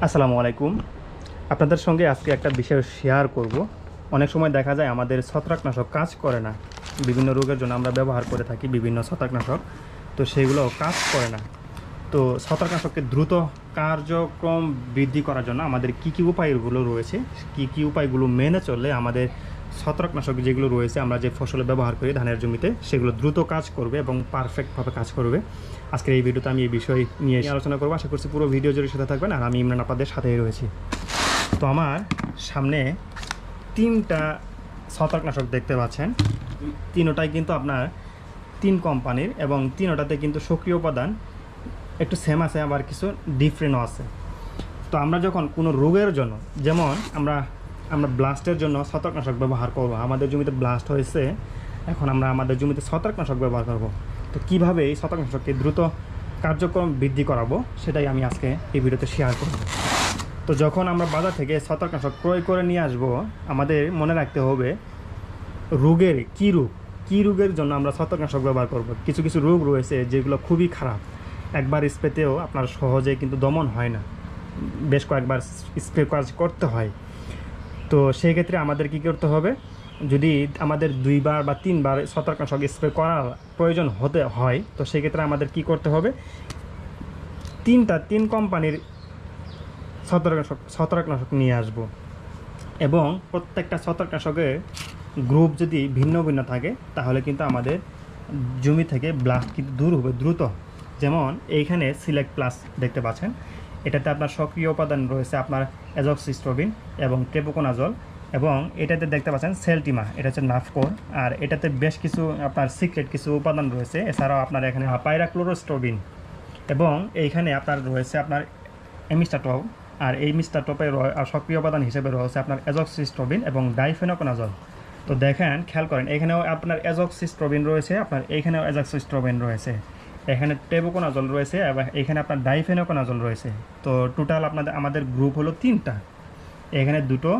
আসসালামু আলাইকুম। আপনাদের সঙ্গে আজকে একটা বিষয় শেয়ার করব। অনেক সময় দেখা যায় আমাদের ছত্রাকনাশক কাজ করে না। বিভিন্ন রোগের জন্য আমরা ব্যবহার করে থাকি বিভিন্ন ছত্রাকনাশক। তো সেগুলো কাজ করে না। তো ছত্রাকনাশককে দ্রুত কার্যক্রম বৃদ্ধি করার জন্য আমাদের কি কি উপায়গুলো রয়েছে? কি কি উপায়গুলো মেনে চললে আমাদের ছত্রাকনাশক যেগুলো রয়েছে, আমরা যে ফসলে ব্যবহার করি ধানের জমিতে, সেগুলো দ্রুত কাজ করবে এবং পারফেক্টভাবে কাজ করবে। আজকের এই ভিডিওতে আমি এই বিষয় নিয়ে আলোচনা করব। আশা করছি পুরো ভিডিও জুড়ে সাথে থাকবেন আর আমি ইমরান আপনাদের সাথেই রয়েছি। তো আমার সামনে তিনটা ছত্রাকনাশক দেখতে পাচ্ছেন। তিনোটাই কিন্তু আপনার তিন কোম্পানির এবং তিনোটাতে কিন্তু সক্রিয় উপাদান, একটু সেম আছে, আবার কিছু ডিফারেন্টও আছে। তো আমরা যখন কোনো রোগের জন্য, যেমন আমরা আমরা ব্লাস্টের জন্য ছত্রাকনাশক ব্যবহার করব। আমাদের জমিতে ব্লাস্ট হয়েছে, এখন আমরা আমাদের জমিতে ছত্রাকনাশক ব্যবহার করব। তো কীভাবে এই ছত্রাকনাশককে দ্রুত কার্যক্রম বৃদ্ধি করাবো, সেটাই আমি আজকে এই ভিডিওতে শেয়ার করব। তো যখন আমরা বাজার থেকে ছত্রাকনাশক ক্রয় করে নিয়ে আসব, আমাদের মনে রাখতে হবে, রোগের কী রোগ? কী রোগের জন্য আমরা ছত্রাকনাশক ব্যবহার করব? কিছু কিছু রোগ রয়েছে যেগুলো খুবই খারাপ। একবার স্প্রেতেও আপনার সহজে কিন্তু দমন হয় না। বেশ কয়েকবার স্প্রে কাজ করতে হয়। তো সেই ক্ষেত্রে আমাদের কী করতে হবে? যদি আমাদের দুইবার বা তিনবার ছত্রাকনাশক স্প্রে করার প্রয়োজন হতে হয়, তো সেক্ষেত্রে আমাদের কি করতে হবে? তিনটা, তিন কোম্পানির ছত্রাকনাশক ছত্রাকনাশক নিয়ে আসব। এবং প্রত্যেকটা ছত্রাকনাশকের গ্রুপ যদি ভিন্ন ভিন্ন থাকে, তাহলে কিন্তু আমাদের জমি থেকে ব্লাস্ট কিন্তু দূর হবে, দ্রুত। যেমন এইখানে সিলেক্ট প্লাস দেখতে পাচ্ছেন। এটাতে আপনার সক্রিয় উপাদান রয়েছে আপনার অ্যাজক্সিস্ট্রোবিন এবং ট্রেপোকোনাজল এবং এটাতে দেখতে পাচ্ছেন সেলটিমা, এটা হচ্ছে নাফকোর। আর এটাতে বেশ কিছু আপনার সিক্রেট কিছু উপাদান রয়েছে, এছাড়াও আপনার এখানে পাইরাক্লোরোস্ট্রোবিন এবং এইখানে আপনার রয়েছে আপনার এমিস্টাটপ আর এই মিস্টাটপের সক্রিয় উপাদান হিসেবে রয়েছে আপনার অ্যাজক্সিস্ট্রোবিন এবং ডাইফেনোকোনাজল। তো দেখেন, খেয়াল করেন, এখানেও আপনার অ্যাজক্সিস্ট্রোবিন রয়েছে, আপনার এইখানেও অ্যাজক্সিস্ট্রোবিন রয়েছে। এখানে টেবোকোনাজল রয়েছে, এবং এখানে আপনার ডাইফেনোকোনাজল রয়েছে। তো টোটাল আপনাদের, আমাদের গ্রুপ হলো তিনটা। এখানে দুটো,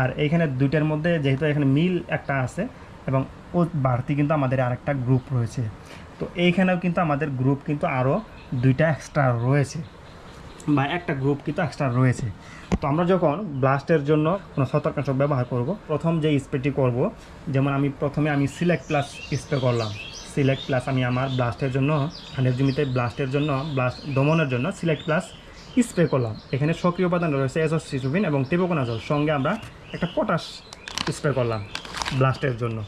আর এইখানে দুইটার মধ্যে যেহেতু এখানে মিল একটা আছে, এবং ও বাড়তি কিন্তু আমাদের আরেকটা গ্রুপ রয়েছে। তো এইখানেও কিন্তু আমাদের গ্রুপ কিন্তু আরও দুইটা এক্সট্রা রয়েছে, বা একটা গ্রুপ কিন্তু এক্সট্রা রয়েছে। তো আমরা যখন ব্লাস্টের জন্য কোনো ছত্রাকনাশক ব্যবহার করব, প্রথম যে স্প্রেটি করব, যেমন আমি প্রথমে আমি সিলেক্ট প্লাস স্প্রে করলাম। সিলেক্ট প্লাস আমি আমার ব্লাস্টের জন্য ধানের জমিতে ব্লাস্টের জন্য ব্লাস্ট দমনের জন্য সিলেক্ট প্লাস স্প্রে করলাম। এখানে সক্রিয় উপাদান রয়েছে এসোসিসুবিন এবং টেবোকোনাজল সঙ্গে আমরা একটা পটাশ স্প্রে করলাম ব্লাস্টের জন্য।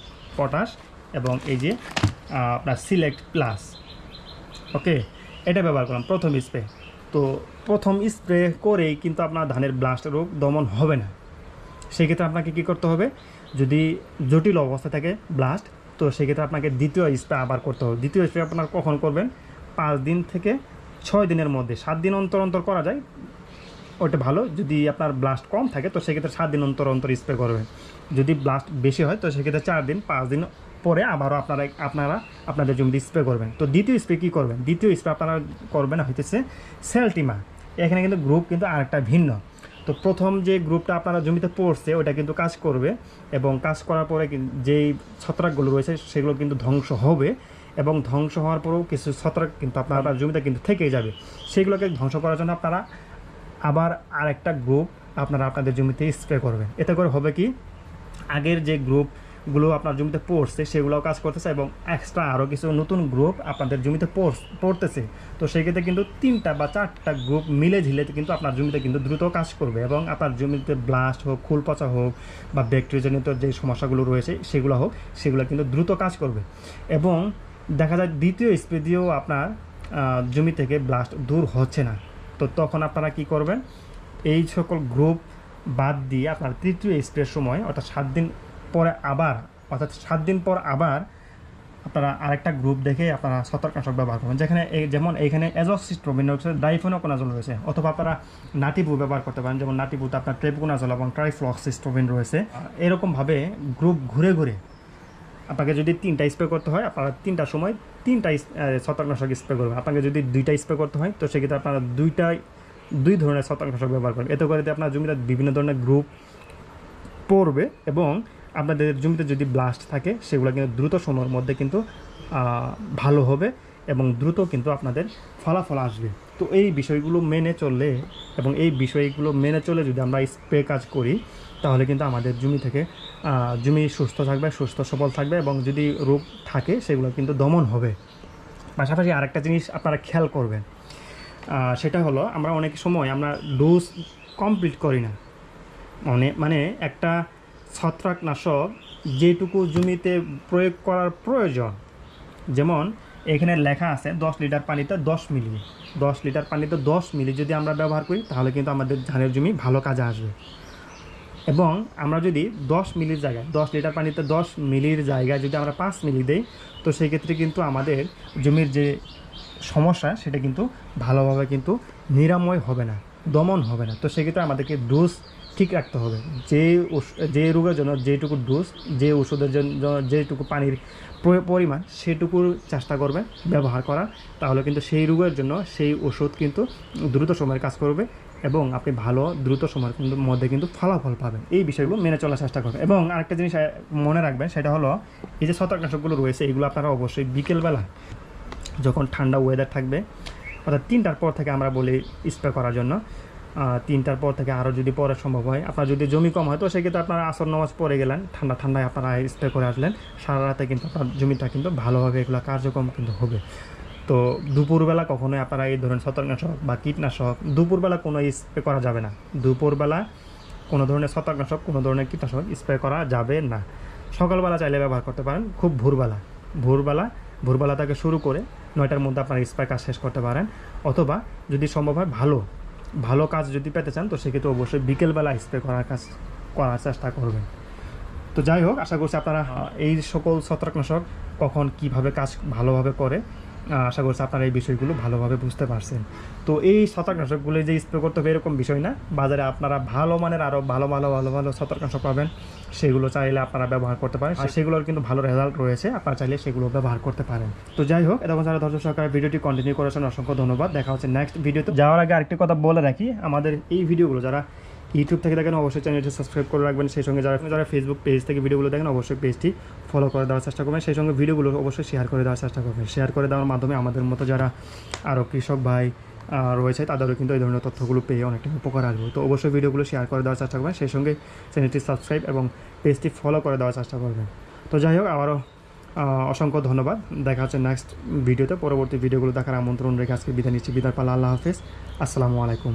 পটাশ এবং এই যে আপনার সিলেক্ট প্লাস ওকে এটা ব্যবহার করলাম প্রথম স্প্রে তো প্রথম স্প্রে করেই কিন্তু আপনার ধানের ব্লাস্ট রোগ দমন হবে না। সেক্ষেত্রে আপনাকে কী করতে হবে? যদি জটিল অবস্থা থাকে ব্লাস্ট তো সেক্ষেত্রে আপনাকে দ্বিতীয় স্প্রে আবার করতে হবে। দ্বিতীয় স্প্রে আপনার কখন করবেন? পাঁচ দিন থেকে ছয় দিনের মধ্যে। সাত দিন অন্তর অন্তর করা যায়। ওটা ভালো। যদি আপনার ব্লাস্ট কম থাকে, তো সেক্ষেত্রে সাত দিন অন্তর অন্তর স্প্রে করবেন। যদি ব্লাস্ট বেশি হয়, তো সেক্ষেত্রে চার দিন, পাঁচ দিন পরে আবারও আপনারা আপনারা আপনাদের জমিতে স্প্রে করবেন। তো দ্বিতীয় স্প্রে কী করবেন? দ্বিতীয় স্প্রে আপনারা করবেন হইতেছে সেলটিমা এখানে কিন্তু গ্রুপ কিন্তু আরেকটা ভিন্ন। তো প্রথম যে গ্রুপটা আপনারা জমিতে পড়ছে ওটা কিন্তু কাজ করবে এবং কাজ করার পরে যেই ছত্রাকগুলো রয়েছে সেগুলো কিন্তু ধ্বংস হবে এবং ধ্বংস হওয়ার পরেও কিছু ছত্রাক কিন্তু আপনার আপনার জমিতে কিন্তু থেকেই যাবে। সেগুলোকে ধ্বংস করার জন্য আপনারা আবার আরেকটা গ্রুপ আপনারা আপনাদের জমিতে স্প্রে করবেন। এতে করে হবে কি? আগের যে গ্রুপগুলো আপনার জমিতে পড়ছে, সেগুলোও কাজ করতেছে এবং এক্সট্রা আরও কিছু নতুন গ্রুপ আপনাদের জমিতে পড়- পড়তেছে। তো সেক্ষেত্রে কিন্তু তিনটা বা চারটা গ্রুপ মিলে ঝিলে কিন্তু আপনার জমিতে কিন্তু দ্রুত কাজ করবে এবং আপনার জমিতে ব্লাস্ট হোক, ফুল পচা হোক বা ব্যাকটেরিয়াজনিত যে সমস্যাগুলো রয়েছে সেগুলো হোক, সেগুলো কিন্তু দ্রুত কাজ করবে। এবং দেখা যায় দ্বিতীয় স্প্রে দিয়েও আপনার জমি থেকে ব্লাস্ট দূর হচ্ছে না। তো তখন আপনারা কি করবেন? এই সকল গ্রুপ বাদ দিয়ে আপনার তৃতীয় স্প্রের সময়, অর্থাৎ সাত দিন পরে আবার, অর্থাৎ সাত দিন পর আবার আপনারা আরেকটা গ্রুপ দেখে আপনারা ছত্রাকনাশক ব্যবহার করবেন। যেখানে এই, যেমন এইখানে অ্যাজক্সিস্ট্রোবিন রয়েছে ডাইফোনোকোনাজল রয়েছে, অথবা আপনারা নাটিবু ব্যবহার করতে পারেন, যেমন নাটিবুতে আপনার ট্রেপোকোনাজল এবং ট্রাইফ্লক্সিস্ট্রোবিন রয়েছে। এরকমভাবে গ্রুপ ঘুরে ঘুরে আপনাকে যদি তিনটা স্প্রে করতে হয়, আপনারা তিনটা সময় তিনটা ছত্রাকনাশক স্প্রে করবেন। আপনাকে যদি দুইটা স্প্রে করতে হয়, তো সেক্ষেত্রে আপনারা দুইটাই, দুই ধরনের ছত্রাকনাশক ব্যবহার করবেন। এতে করে আপনার জমিতে বিভিন্ন ধরনের গ্রুপ পড়বে এবং আপনাদের জমিতে যদি ব্লাস্ট থাকে, সেগুলো কিন্তু দ্রুত সময়ের মধ্যে কিন্তু ভালো হবে এবং দ্রুত কিন্তু আপনাদের ফলাফল আসবে। তো এই বিষয়গুলো মেনে চললে এবং এই বিষয়গুলো মেনে চলে যদি আমরা স্প্রে কাজ করি, তাহলে কিন্তু আমাদের জমি থেকে জমি সুস্থ থাকবে, সুস্থ সবল থাকবে এবং যদি রোগ থাকে, সেগুলো কিন্তু দমন হবে। পাশাপাশি আরেকটা জিনিস আপনারা খেয়াল করবেন সেটা হলো আমরা অনেক সময় আমরা ডোজ কমপ্লিট করি না। মানে মানে একটা ছত্রাকনাশক যেটুকু জমিতে প্রয়োগ করার প্রয়োজন। যেমন, এখানে লেখা আছে দশ লিটার পানিতে দশ মিলি। দশ লিটার পানিতে দশ মিলি যদি আমরা ব্যবহার করি, তাহলে কিন্তু আমাদের ধানের জমি ভালো কাজে আসবে। এবং আমরা যদি দশ মিলির জায়গায়, দশ লিটার পানিতে দশ মিলির জায়গায় যদি আমরা পাঁচ মিলি দেই, তো সেই ক্ষেত্রে কিন্তু আমাদের জমির যে সমস্যা, সেটা কিন্তু ভালোভাবে কিন্তু নিরাময় হবে না, দমন হবে না। তো সেক্ষেত্রে আমাদেরকে ডোজ ঠিক রাখতে হবে। যে যে রোগের জন্য যেটুকু ডোজ যে ওষুধের জন্য যেটুকু পানির পরিমাণ সেটুকুর চেষ্টা করবে ব্যবহার করার তাহলে কিন্তু সেই রোগের জন্য সেই ওষুধ কিন্তু দ্রুত সময়ের কাজ করবে এবং আপনি ভালো দ্রুত সময়ের মধ্যে কিন্তু ফলাফল পাবেন। এই বিষয়গুলো মেনে চলার চেষ্টা করবেন। এবং আরেকটা জিনিস মনে রাখবেন, সেটা হলো এই যে ছত্রাকনাশকগুলো রয়েছে, এগুলো আপনারা অবশ্যই বিকেলবেলা যখন ঠান্ডা ওয়েদার থাকবে, অর্থাৎ তিনটার পর থেকে আমরা বলি স্প্রে করার জন্য। তিনটার পর থেকে আরও যদি পরে সম্ভব হয়। আপনার যদি জমি কম হয়, তো সেক্ষেত্রে আপনারা আসর নামাজ পড়ে গেলেন, ঠান্ডা ঠান্ডায় আপনারা স্প্রে করে আসলেন। সারা রাতে কিন্তু আপনার জমিটা কিন্তু ভালোভাবে এগুলো কার্যক্রম কিন্তু হবে। তো দুপুরবেলা কখনোই আপনারা এই ধরনের ছত্রাকনাশক বা কীটনাশক দুপুরবেলা কোনো স্প্রে করা যাবে না। দুপুরবেলা কোনো ধরনের ছত্রাকনাশক, কোনো ধরনের কীটনাশক স্প্রে করা যাবে না। সকালবেলা চাইলে ব্যবহার করতে পারেন, খুব ভোরবেলা। ভোরবেলা ভোরবেলা থেকে শুরু করে নয়টার মধ্যে আপনার স্প্রে কাজ শেষ করতে পারেন। অথবা যদি সম্ভব হয়, ভালো ভালো কাজ যদি পেতে চান, তো সেক্ষেত্রে অবশ্যই বিকেলবেলা স্প্রে করার কাজ, করার চেষ্টা করবেন। তো যাই হোক, আশা করছি আপনারা এই সকল ছত্রাকনাশক কখন কীভাবে কাজ ভালোভাবে করে আশা করছি আপনারা এই বিষয়গুলো ভালোভাবে বুঝতে পারছেন। তো এই ছত্রাকনাশকগুলো যে স্প্রে করতে হবে এরকম বিষয় না। বাজারে আপনারা ভালো মানের আরও ভালো ভালো ভালো ভালো ছত্রাকনাশক পাবেন। সেগুলো চাইলে আপনারা ব্যবহার করতে পারেন। আর সেগুলোর কিন্তু ভালো রেজাল্ট রয়েছে। আপনারা চাইলে সেগুলো ব্যবহার করতে পারেন। তো যাই হোক এতক্ষণ যারা ধৈর্য সহকারে ভিডিওটি কন্টিনিউ করেছেন অসংখ্য ধন্যবাদ। দেখা হচ্ছে নেক্সট ভিডিওতে যাওয়ার আগে আরেকটি কথা বলে রাখি। আমাদের এই ভিডিওগুলো যারা ইউটিউব থেকে দেখেন, অবশ্যই চ্যানেলটি সাবস্ক্রাইব করে রাখবেন। সেই সঙ্গে যারা যারা ফেসবুক পেজ থেকে ভিডিওগুলো দেখেন, অবশ্যই পেজটি ফলো করে দেওয়ার চেষ্টা করবেন। সেই সঙ্গে ভিডিওগুলো অবশ্যই শেয়ার করে দেওয়ার চেষ্টা করবেন। শেয়ার করে দেওয়ার মাধ্যমে আমাদের মতো যারা আরও কৃষক ভাই রয়েছে, তাদেরও কিন্তু এই ধরনের তথ্যগুলো পেয়ে অনেকটা উপকার আসবে। তো অবশ্যই ভিডিওগুলো শেয়ার করে দেওয়ার চেষ্টা করবেন। সেই সঙ্গে চ্যানেলটি সাবস্ক্রাইব এবং পেজটি ফলো করে দেওয়ার চেষ্টা করবেন। তো যাই হোক, আবারও অসংখ্য ধন্যবাদ। দেখা হচ্ছে নেক্সট ভিডিওতে পরবর্তী ভিডিওগুলো দেখার আমন্ত্রণ রেখে আজকে বিদায় নিচ্ছি। বিদায় পাল্লা আল্লাহ হাফেজ। আসসালামু আলাইকুম।